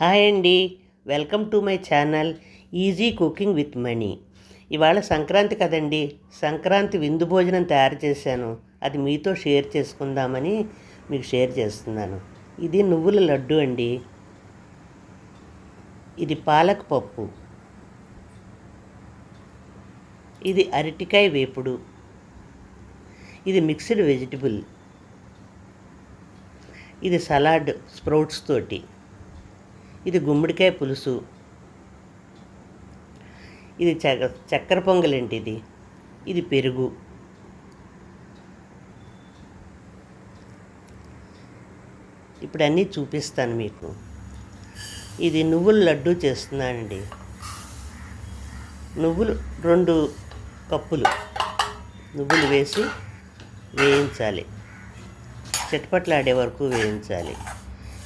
Hi అండి. Welcome to my channel easy cooking with Mani ఇవాళ సంక్రాంతి కదండి. సంక్రాంతి విందు భోజనం తయారు చేశాను. అది మీతో షేర్ చేసుకుందామని మీకు షేర్ చేస్తున్నాను. ఇది నువ్వుల లడ్డు అండి. ఇది పాలక్ పప్పు. ఇది అరటికాయ వేపుడు. ఇది మిక్స్డ్ వెజిటబుల్. ఇది సలాడ్ స్ప్రౌట్స్ తోటి. ఇది గుమ్మడికాయ పులుసు. ఇది చ చక్కెర పొంగలేంటి ఇది? ఇది పెరుగు. ఇప్పుడు అన్నీ చూపిస్తాను మీకు. ఇది నువ్వుల లడ్డు చేస్తున్నానండి. నువ్వులు రెండు కప్పులు నువ్వులు వేసి వేయించాలి. చిటపట్లాడే వరకు వేయించాలి.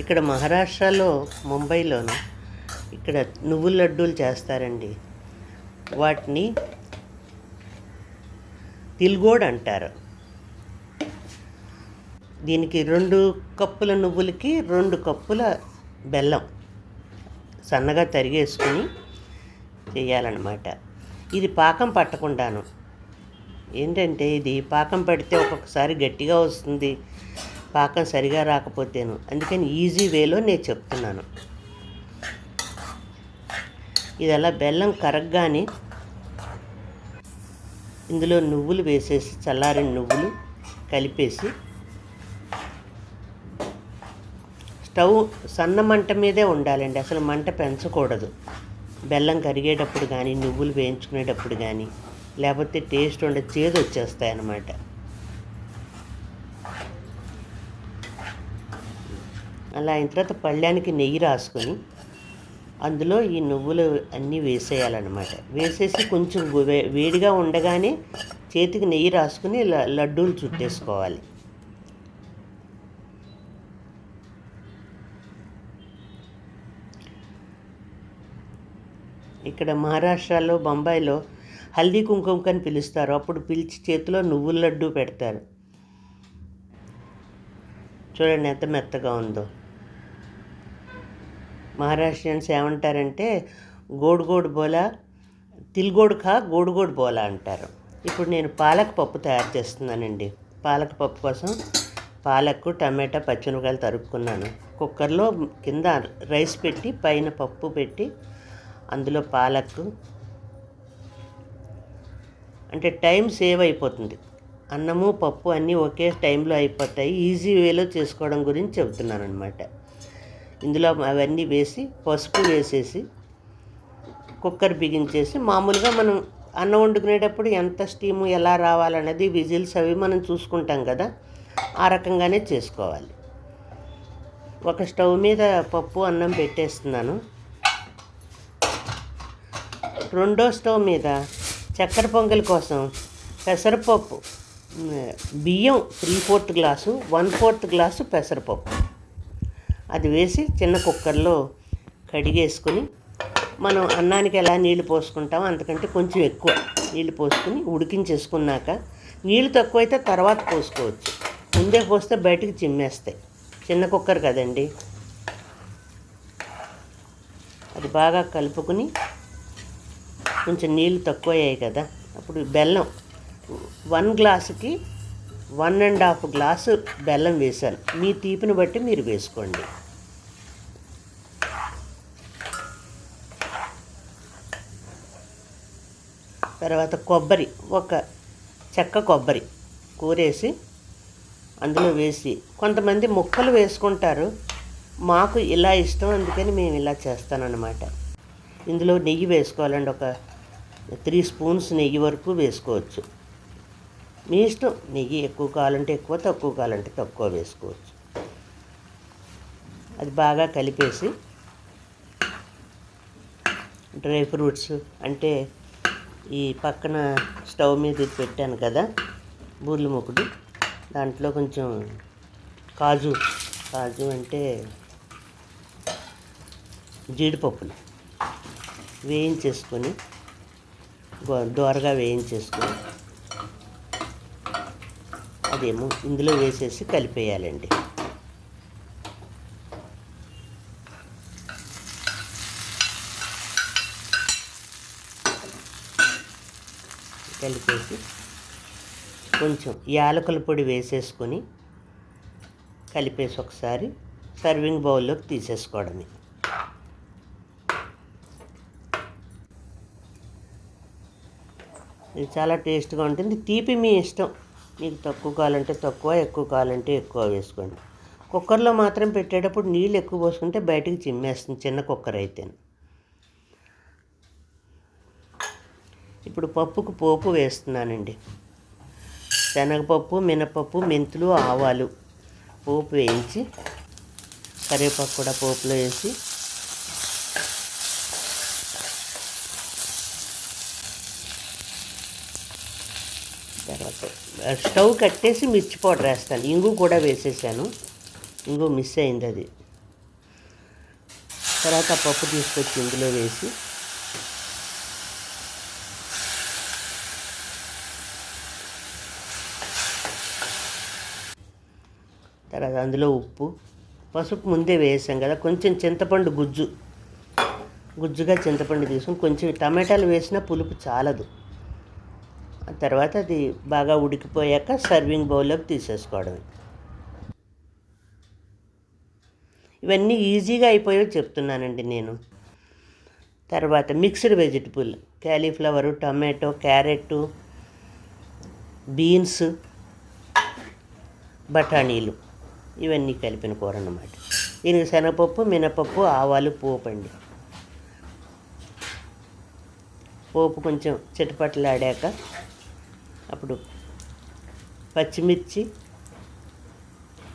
ఇక్కడ మహారాష్ట్రలో ముంబైలోను ఇక్కడ నువ్వుల లడ్డూలు చేస్తారండి. వాటిని తిల్గోడ్ అంటారు. దీనికి రెండు కప్పుల నువ్వులకి రెండు కప్పుల బెల్లం సన్నగా తరిగేసుకుని చేయాలన్నమాట. ఇది పాకం పట్టకుండాను. ఏంటంటే ఇది పాకం పడితే ఒక్కొక్కసారి గట్టిగా వస్తుంది. పాకం సరిగా రాకపోతేను. అందుకని ఈజీ వేలో నేను చెప్తున్నాను. ఇది అలా బెల్లం కరగ్గానే ఇందులో నువ్వులు వేసేసి చల్లారిన నువ్వులు కలిపేసి స్టవ్ సన్న మంట మీదే ఉండాలండి. అసలు మంట పెంచకూడదు. బెల్లం కరిగేటప్పుడు కానీ నువ్వులు వేయించుకునేటప్పుడు కానీ లేకపోతే టేస్ట్ ఉండే చేదు వచ్చేస్తాయి అన్నమాట అలా అయిన తర్వాత పళ్ళానికి నెయ్యి రాసుకొని అందులో ఈ నువ్వులు అన్నీ వేసేయాలన్నమాట. వేసేసి కొంచెం వే- వేడిగా ఉండగానే చేతికి నెయ్యి రాసుకుని ల- లడ్డూలు చుట్టేసుకోవాలి. ఇక్కడ మహారాష్ట్రలో బొంబాయిలో హల్దీ కుంకుమకి అని పిలుస్తారు. అప్పుడు పిలిచి చేతిలో నువ్వుల లడ్డు పెడతారు. చూడండి ఎంత మెత్తగా ఉందో. మహారాష్ట్రియన్స్ ఏమంటారంటే గోడుగోడు బోలా తిల్గోడు ఖా గోడుగోడు బోలా అంటారు. ఇప్పుడు నేను పాలక్ పప్పు తయారు చేస్తున్నానండి. పాలక్ పప్పు కోసం పాలకు టమాటా పచ్చిమిరపకాయలు తరుక్కున్నాను. కుక్కర్లో కింద రైస్ పెట్టి పైన పప్పు పెట్టి అందులో పాలకు అంటే టైం సేవ్ అయిపోతుంది. అన్నము పప్పు అన్నీ ఒకే టైంలో అయిపోతాయి. ఈజీ వేలో చేసుకోవడం గురించి చెబుతున్నాను అనమాట ఇందులో అవన్నీ వేసి పసుపు వేసేసి కుక్కర్ బిగించేసి మామూలుగా మనం అన్నం వండుకునేటప్పుడు ఎంత స్టీము ఎలా రావాలన్నది విజిల్స్ అవి మనం చూసుకుంటాం కదా ఆ రకంగానే చేసుకోవాలి. ఒక స్టవ్ మీద పప్పు అన్నం పెట్టేస్తున్నాను. రెండో స్టవ్ మీద చక్కెర పొంగల్ కోసం పెసరపప్పు బియ్యం three fourth glass one fourth glass పెసరపప్పు. అది వేసి చిన్న కుక్కర్లో కడిగేసుకుని మనం అన్నానికి ఎలా నీళ్ళు పోసుకుంటామో అంతకంటే కొంచెం ఎక్కువ నీళ్ళు పోసుకుని ఉడికించేసుకున్నాక నీళ్ళు తక్కువైతే తర్వాత పోసుకోవచ్చు. ముందే పోస్తే బయటకు చిమ్మేస్తాయి. చిన్న కుక్కర్ కదండి. అది బాగా కలుపుకుని కొంచెం నీళ్ళు తక్కువయ్యాయి కదా. అప్పుడు బెల్లం వన్ గ్లాసుకి వన్ అండ్ హాఫ్ గ్లాసు బెల్లం వేశాను. మీ తీపిని బట్టి మీరు వేసుకోండి. తర్వాత కొబ్బరి ఒక చెక్క కొబ్బరి కూరేసి అందులో వేసి కొంతమంది ముక్కలు వేసుకుంటారు. మాకు ఇలా ఇష్టం అందుకని మేము ఇలా చేస్తానన్నమాట. ఇందులో నెయ్యి వేసుకోవాలండి ఒక త్రీ స్పూన్స్ నెయ్యి వరకు వేసుకోవచ్చు. మీ ఇష్టం నెయ్యి ఎక్కువ కావాలంటే ఎక్కువ తక్కువ కావాలంటే తక్కువ వేసుకోవచ్చు. అది బాగా కలిపేసి డ్రై ఫ్రూట్స్ అంటే ఈ పక్కన స్టవ్ మీద పెట్టాను కదా బూర్లు మొక్కడు దాంట్లో కొంచెం కాజు కాజు అంటే జీడిపప్పులు వేయించేసుకొని దోరగా వేయించేసుకొని అదేమో ఇందులో వేసేసి కలిపేయాలండి. కలిపేసి కొంచెం యాలకుల పొడి వేసేసుకొని కలిపేసి ఒకసారి సర్వింగ్ బౌల్లోకి తీసేసుకోవడమే ఇది. చాలా టేస్ట్గా ఉంటుంది. తీపి మీ ఇష్టం. మీకు తక్కువ కావాలంటే తక్కువ ఎక్కువ కావాలంటే ఎక్కువ వేసుకోండి. కుక్కర్లో మాత్రం పెట్టేటప్పుడు నీళ్ళు ఎక్కువ పోసుకుంటే బయటికి చిమ్మేస్తుంది చిన్న కుక్కర్ అయితే ఇప్పుడు పప్పుకు పోపు వేస్తున్నానండి. శనగపప్పు మినపప్పు మెంతులు ఆవాలు పోపు వేయించి కరివేపాకు కూడా పోపులో వేసి తర్వాత స్టవ్ కట్టేసి మిర్చి పౌడర్ వేస్తాను. ఇంగు కూడా వేసేసాను. ఇంగు మిస్ అయింది అది. తర్వాత పప్పు తీసుకొచ్చి ఇందులో వేసి తర్వాత అందులో ఉప్పు. పసుపు ముందే వేసాం కదా కొంచెం చింతపండు గుజ్జు. గుజ్జుగా చింతపండు తీసుకుని కొంచెం టమాటాలు వేసినా పులుపు చాలదు. ఆ తర్వాత అది బాగా ఉడికిపోయాక సర్వింగ్ బౌల్లోకి తీసేసుకోవడమే. ఇవన్నీ ఈజీగా అయిపోయో చెప్తున్నానండి నేను. తర్వాత mixed vegetable cauliflower tomato carrot beans బఠానీలు. ఇవన్నీ కలిపిన కూర అన్నమాట దీనికి శనగపప్పు మినపప్పు ఆవాలు పోపు అండి. పోపు కొంచెం చిటపట్లాడాక అప్పుడు పచ్చిమిర్చి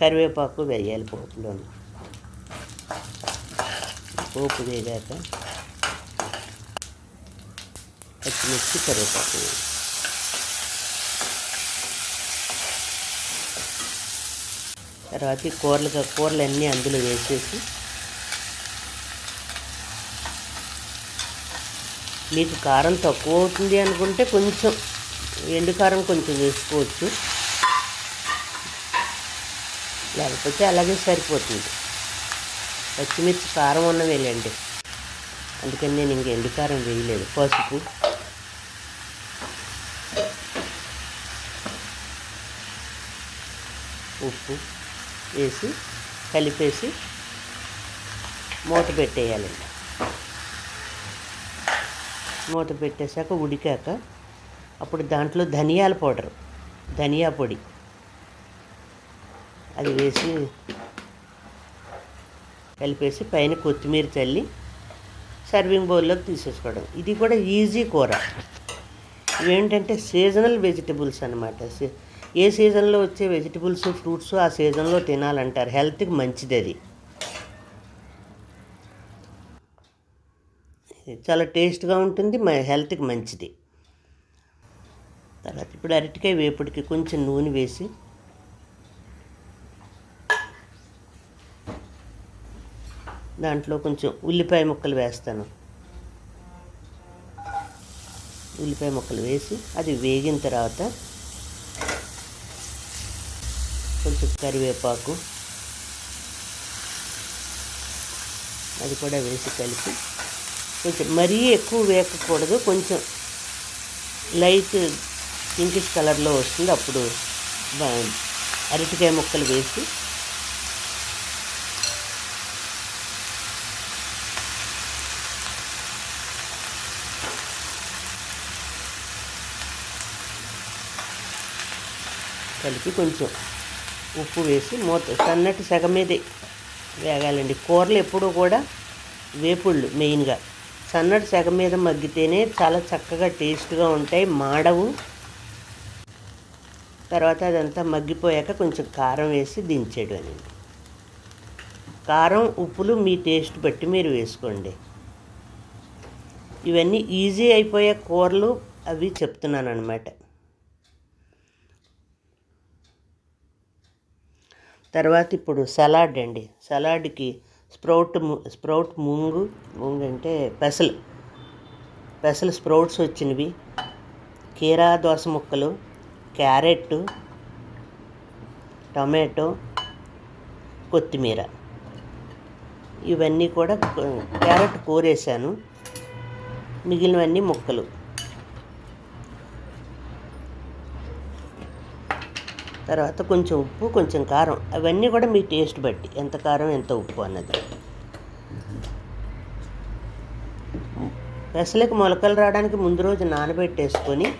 కరివేపాకు వేయాలి పోపులోని. పోపు వేగాక పచ్చిమిర్చి కరివేపాకు వేయాలి. తర్వాత ఈ కూరలు కూరలు అన్నీ అందులో వేసేసి మీకు కారం తక్కువ అవుతుంది అనుకుంటే కొంచెం ఎండు కారం కొంచెం వేసుకోవచ్చు. లేకపోతే అలాగే సరిపోతుంది. పచ్చిమిర్చి కారం ఉన్న వేయండి అందుకని నేను ఇంక ఎండు కారం వేయలేదు. పసుపు. ఉప్పు. వేసి కలిపేసి మూత పెట్టేయాలండి మూత పెట్టేశాక ఉడికాక అప్పుడు దాంట్లో ధనియాల పౌడర్ ధనియా పొడి. అది వేసి కలిపేసి పైన కొత్తిమీర చల్లి సర్వింగ్ బౌల్లోకి తీసేసుకోవడం. ఇది కూడా ఈజీ కూర. ఇవేంటంటే సీజనల్ వెజిటబుల్స్ అనమాట ఏ సీజన్లో వచ్చే వెజిటబుల్స్ ఫ్రూట్స్ ఆ సీజన్లో తినాలంటారు. హెల్త్కి మంచిది అది. చాలా టేస్ట్గా ఉంటుంది మా హెల్త్కి మంచిది. తర్వాత ఇప్పుడు అరటికాయ వేపుడికి కొంచెం నూనె వేసి దాంట్లో కొంచెం ఉల్లిపాయ ముక్కలు వేస్తాను. ఉల్లిపాయ ముక్కలు వేసి అది వేగిన తర్వాత కొంచెం కరివేపాకు. అది కూడా వేసి కలిపి కొంచెం మరీ ఎక్కువ వేయకూడదు కొంచెం లైట్ పింకిష్ కలర్లో వస్తుంది. అప్పుడు అరటికాయ ముక్కలు వేసి కలిపి కొంచెం ఉప్పు వేసి మూత సన్నటి సగం మీదే వేగాలండి. కూరలు ఎప్పుడూ కూడా వేపుళ్ళు మెయిన్గా. సన్నటి సగం మీద మగ్గితేనే చాలా చక్కగా టేస్ట్గా ఉంటాయి మాడవు. తర్వాత అదంతా మగ్గిపోయాక కొంచెం కారం వేసి దించేయడం అని కారం ఉప్పులు మీ టేస్ట్ బట్టి మీరు వేసుకోండి. ఇవన్నీ ఈజీ అయిపోయే కూరలు అవి చెప్తున్నాను అనమాట తర్వాత ఇప్పుడు సలాడ్ అండి. సలాడ్కి స్ప్రౌట్ ము- స్ప్రౌట్ ముంగు ముంగు అంటే పెసలు. పెసలు స్ప్రౌట్స్ వచ్చినవి. కీరా దోస ముక్కలు క్యారెట్ టమాటో కొత్తిమీర. ఇవన్నీ కూడా క్యారెట్ కూరేసాను. మిగిలినవన్నీ ముక్కలు. తర్వాత కొంచెం ఉప్పు కొంచెం కారం. అవన్నీ కూడా మీ టేస్ట్ బట్టి. ఎంత కారం ఎంత ఉప్పు అన్నది. పెసలకు మొలకలు రావడానికి ముందు రోజు నానబెట్టేసుకొని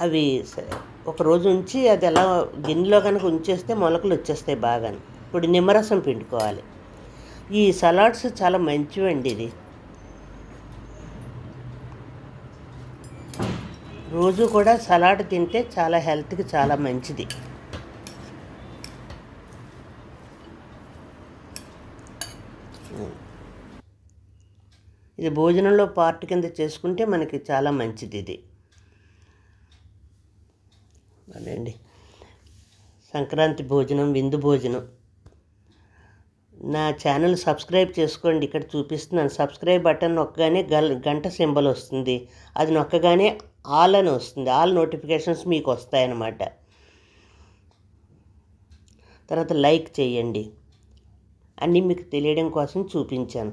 అవి స- ఒక రోజు ఉంచి అది ఎలా గిన్నెలో కనుక ఉంచేస్తే మొలకలు వచ్చేస్తాయి బాగా ఇప్పుడు నిమ్మరసం పిండుకోవాలి. ఈ సలాడ్స్ చాలా మంచివండి ఇది. రోజు కూడా సలాడ్ తింటే చాలా హెల్త్కి చాలా మంచిది. ఇది భోజనంలో పార్ట్ కింద చేసుకుంటే మనకి చాలా మంచిది ఇది. అండి సంక్రాంతి భోజనం విందు భోజనం. నా ఛానల్ సబ్స్క్రైబ్ చేసుకోండి. ఇక్కడ చూపిస్తున్నాను. సబ్స్క్రైబ్ బటన్ నొక్కగానే గల్ గంట సింబల్ వస్తుంది. అది నొక్కగానే ఆల్ అని వస్తుంది. ఆల్ నోటిఫికేషన్స్ మీకు వస్తాయన్నమాట. తర్వాత లైక్ చేయండి. అన్నీ మీకు తెలియడం కోసం చూపించాను.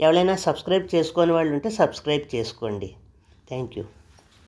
ఎవరైనా సబ్స్క్రైబ్ చేసుకోని వాళ్ళు ఉంటే సబ్స్క్రైబ్ చేసుకోండి. Thank you.